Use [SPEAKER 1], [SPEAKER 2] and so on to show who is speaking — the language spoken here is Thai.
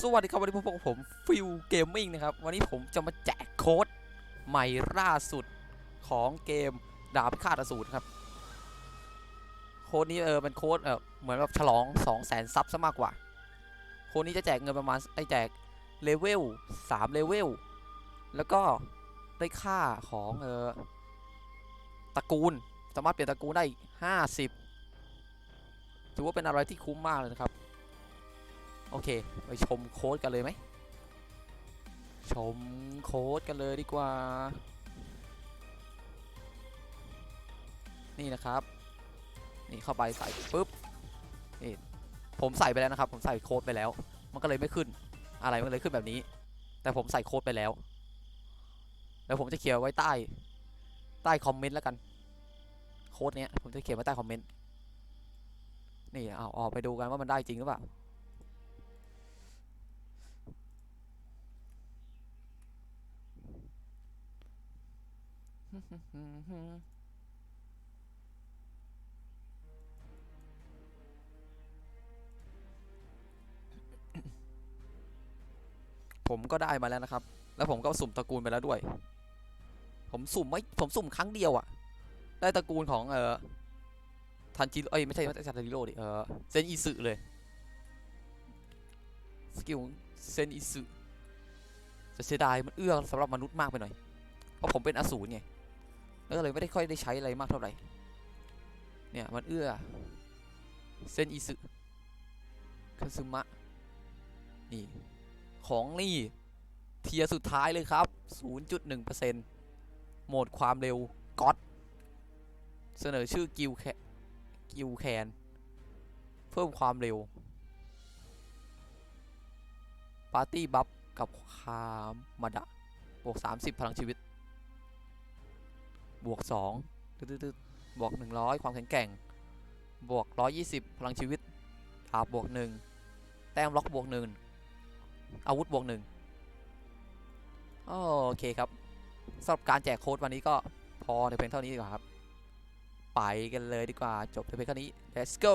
[SPEAKER 1] สวัสดีครับวันนี้พบกับผมฟิวเกมมิ่งนะครับ วันนี้ผมจะมาแจกโค้ดใหม่ล่าสุดของเกมดาบพิฆาตอสูรครับ โค้ดนี้เออเป็นโค้ดเออเหมือนแบบฉลอง 2 0 0 0 0 0ซับซะมากกว่า โค้ดนี้จะแจกเงินประมาณไอแจกเลเวล3เลเวลแล้วก็ได้ค่าของเออตระกูล สามารถเปลี่ยนตระกูลได้ 50ถือว่าเป็นอะไรที่คุ้มมากเลยนะครับ โอเค ไปชมโค้ดกันเลยไหม ชมโค้ดกันเลยดีกว่า นี่นะครับ นี่เข้าไปใส่ปุ๊บ นี่ผมใส่ไปแล้วนะครับ ผมใส่โค้ดไปแล้ว มันก็เลยไม่ขึ้น อะไรมันเลยขึ้นแบบนี้ แต่ผมใส่โค้ดไปแล้ว แล้วผมจะเขียนไว้ใต้ ใต้คอมเมนต์แล้วกัน โค้ดเนี้ยผมจะเขียนไว้ใต้คอมเมนต์ นี่เอาออกไปดูกันว่ามันได้จริงหรือเปล่า ผมก็ได้มาแล้วนะครับ แล้วผมก็สุ่มตระกูลไปแล้วด้วย ผมสุ่มไม่ ผมสุ่มครั้งเดียวอะได้ตระกูลของเออทันจิโร่เอ้ยไม่ใช่ไม่ใช่ทันจิโร่ดิ เออเซนอิสึเลย สกิลเซนอิสึจะเสียดายมันเอื้อสำหรับมนุษย์มากไปหน่อย เพราะผมเป็นอสูรไง แล้วก็เลยไม่ได้ค่อยได้ใช้อะไรมากเท่าไหร่ เนี่ยมันเอื้อเซนอิสึคาซึมะ นี่ ของนี่เทียสุดท้ายเลยครับ 0.1%โหมดความเร็วก็อดเสนอชื่อกิลแคกิลแคนเพิ่มความเร็ว ปาร์ตี้บัฟกับคามมาดะบวก 30 พลังชีวิต บวก2ตึ๊ดๆบวก 100 ความแข็งแกร่ง บวก 120 พลังชีวิตดาบบวก 1 แต้มล็อกบวก 1 อาวุธบวก 1 โอเคครับสำหรับการแจกโค้ดวันนี้ก็พอในเพียงเท่านี้ดีกว่าครับ ไปกันเลยดีกว่าจบในเพียงเท่านี้ let's go